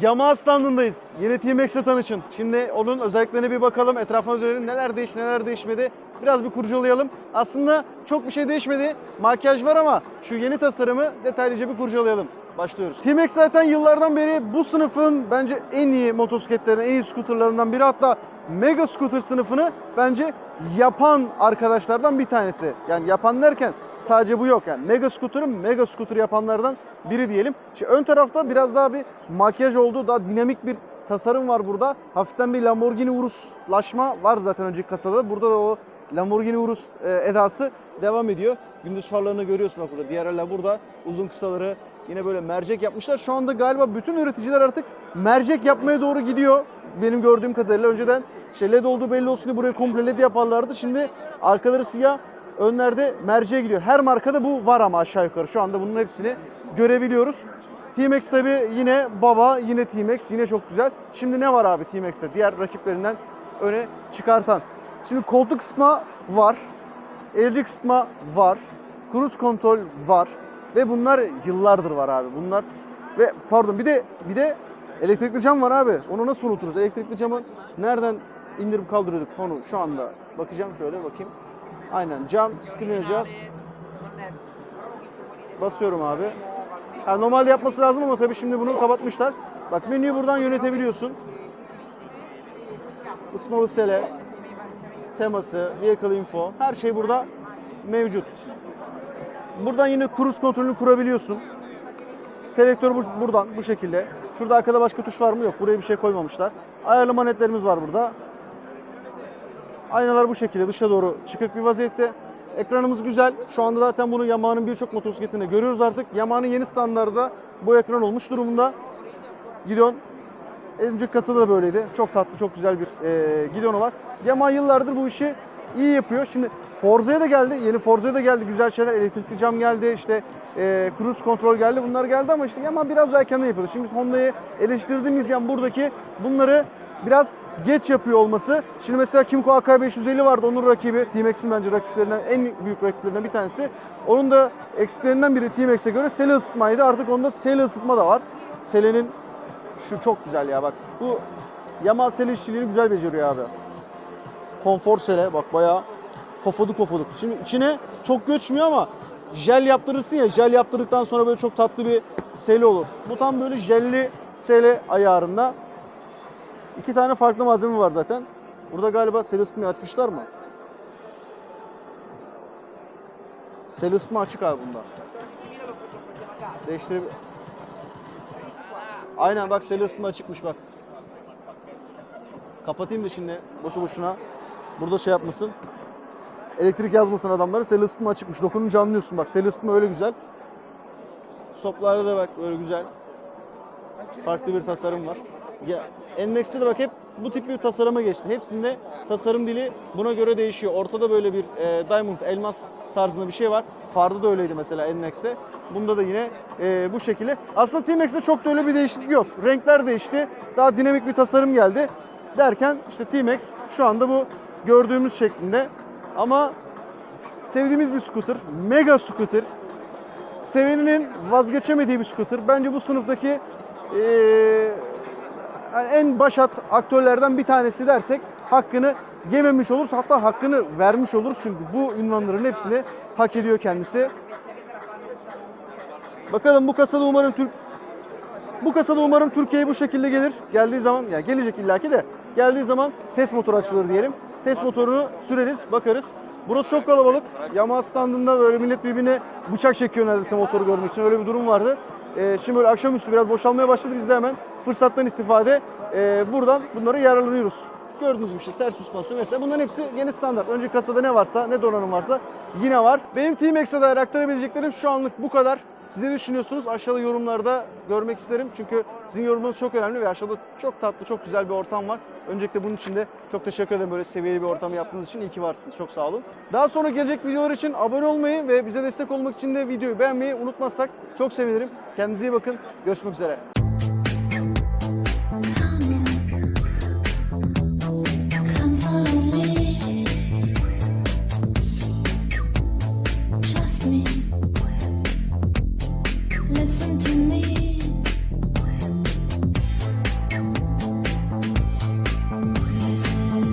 Yamaha standındayız. Yeni T-Max'le tanışın. Şimdi onun özelliklerine bir bakalım. Etrafına dönelim. Neler değişti, neler değişmedi. Biraz bir kurcalayalım. Aslında çok bir şey değişmedi. Makyaj var ama şu yeni tasarımı detaylıca bir kurcalayalım. Başlıyoruz. T-Max zaten yıllardan beri bu sınıfın bence en iyi motosikletlerinden, en iyi skuterlarından biri. Hatta Mega Scooter sınıfını bence yapan arkadaşlardan bir tanesi. Yani yapan derken sadece bu yok. Yani Mega Scooter'ı Mega Scooter yapanlardan biri diyelim. Şimdi ön tarafta biraz daha bir makyaj oldu. Daha dinamik bir tasarım var burada. Hafiften bir Lamborghini Urus'laşma var zaten önceki kasada. Burada da o Lamborghini Urus e, edası devam ediyor. Gündüz farlarını görüyorsun bak burada. Diğerler burada. Uzun kısaları yine böyle mercek yapmışlar. Şu anda galiba bütün üreticiler artık mercek yapmaya doğru gidiyor. Benim gördüğüm kadarıyla önceden işte led olduğu belli olsun diye burayı komple led yaparlardı. Şimdi arkaları siyah, önlerde merceğe gidiyor. Her markada bu var ama aşağı yukarı. Şu anda bunun hepsini görebiliyoruz. T-Max tabi yine baba, yine T-Max, yine çok güzel. Şimdi ne var abi T-Max'te? Diğer rakiplerinden öne çıkartan. Şimdi koltuk ısıtma var. Elci ısıtma var. Cruise kontrol var. Ve bunlar yıllardır var abi. Bunlar ve pardon bir de bir de elektrikli cam var abi. Onu nasıl unuturuz? Elektrikli camı nereden indirip kaldırıyorduk onu şu anda. Bakacağım şöyle bakayım. Aynen cam screen adjust. Basıyorum abi. Ha, normalde yapması lazım ama tabii şimdi bunu kapatmışlar. Bak menüyü buradan yönetebiliyorsun. Ismalı sele, teması, vehicle info her şey burada mevcut. Buradan yine cruise kontrolünü kurabiliyorsun. Selektör bu- buradan bu şekilde. Şurada arkada başka tuş var mı? Yok. Buraya bir şey koymamışlar. Ayarlama netlerimiz var burada. Aynalar bu şekilde dışa doğru çıkık bir vaziyette. Ekranımız güzel. Şu anda zaten bunu Yamaha'nın birçok motosikletinde görüyoruz artık. Yamaha'nın yeni standardı bu ekran olmuş durumda. Gideon önceki kasada da böyleydi. Çok tatlı, çok güzel bir e, Gideon'u var. Yamaha yıllardır bu işi iyi yapıyor. Şimdi Forza'ya da geldi. Yeni Forza'ya da geldi. Güzel şeyler. Elektrikli cam geldi. İşte e, cruise kontrol geldi. Bunlar geldi ama işte Yamaha biraz daha erkenden yapıyordu. Şimdi biz Honda'yı eleştirdiğimiz yan buradaki bunları biraz geç yapıyor olması. Şimdi mesela Kimco AK550 vardı onun rakibi. T-Max'in bence rakiplerinden en büyük rakiplerinden bir tanesi. Onun da eksiklerinden biri T-Max'e göre sele ısıtmaydı. Artık onda sele ısıtma da var. Selenin şu çok güzel ya bak. Bu Yamaha sele işçiliğini güzel beceriyor abi. Konfor sele bak bayağı pofuduk pofuduk. Şimdi içine çok göçmüyor ama jel yaptırırsın ya jel yaptırdıktan sonra böyle çok tatlı bir sele olur. Bu tam böyle jelli sele ayarında. İki tane farklı malzeme var zaten. Burada galiba sele ısıtmayı açmışlar mı? Sele ısıtma açık abi bunda. Değiştirip... Aynen bak sele ısıtma açıkmış bak. Kapatayım da şimdi boşu boşuna. Burada şey yapmasın. Elektrik yazmasın adamları. Sele ısıtma açıkmış. Dokununca anlıyorsun bak. Sele ısıtma öyle güzel. Stoplarda da bak böyle güzel. Farklı bir tasarım var. Ya NMAX'te de bak hep bu tip bir tasarıma geçti. Hepsinde tasarım dili buna göre değişiyor. Ortada böyle bir e, diamond, elmas tarzında bir şey var. Farda da öyleydi mesela NMAX'te. Bunda da yine e, bu şekilde. Aslında T-Max'te çok da öyle bir değişiklik yok. Renkler değişti. Daha dinamik bir tasarım geldi. Derken işte T-Max şu anda bu gördüğümüz şeklinde. Ama sevdiğimiz bir scooter. Mega scooter. Seveninin vazgeçemediği bir scooter. Bence bu sınıftaki e, yani en başat aktörlerden bir tanesi dersek hakkını yememiş oluruz. Hatta hakkını vermiş oluruz. Çünkü bu ünvanların hepsini hak ediyor kendisi. Bakalım bu kasada umarım Türk bu kasada umarım Türkiye'ye bu şekilde gelir. Geldiği zaman ya gelecek illaki de geldiği zaman test motoru açılır diyelim. Test motorunu süreriz, bakarız. Burası çok kalabalık. Yamaha standında böyle millet birbirine bıçak çekiyor neredeyse motoru görmek için. Öyle bir durum vardı. Ee, şimdi böyle akşamüstü biraz boşalmaya başladı. Biz de hemen fırsattan istifade e, buradan bunları yararlanıyoruz. Gördüğünüz gibi işte ters süspansiyon mesela bunların hepsi yeni standart. Önce kasada ne varsa, ne donanım varsa yine var. Benim T-Max'e dair aktarabileceklerim şu anlık bu kadar. Siz ne düşünüyorsunuz? Aşağıda yorumlarda görmek isterim. Çünkü sizin yorumunuz çok önemli ve aşağıda çok tatlı, çok güzel bir ortam var. Öncelikle bunun için de çok teşekkür ederim böyle seviyeli bir ortamı yaptığınız için. İyi ki varsınız. Çok sağ olun. Daha sonra gelecek videolar için abone olmayı ve bize destek olmak için de videoyu beğenmeyi unutmazsak çok sevinirim. Kendinize iyi bakın. Görüşmek üzere.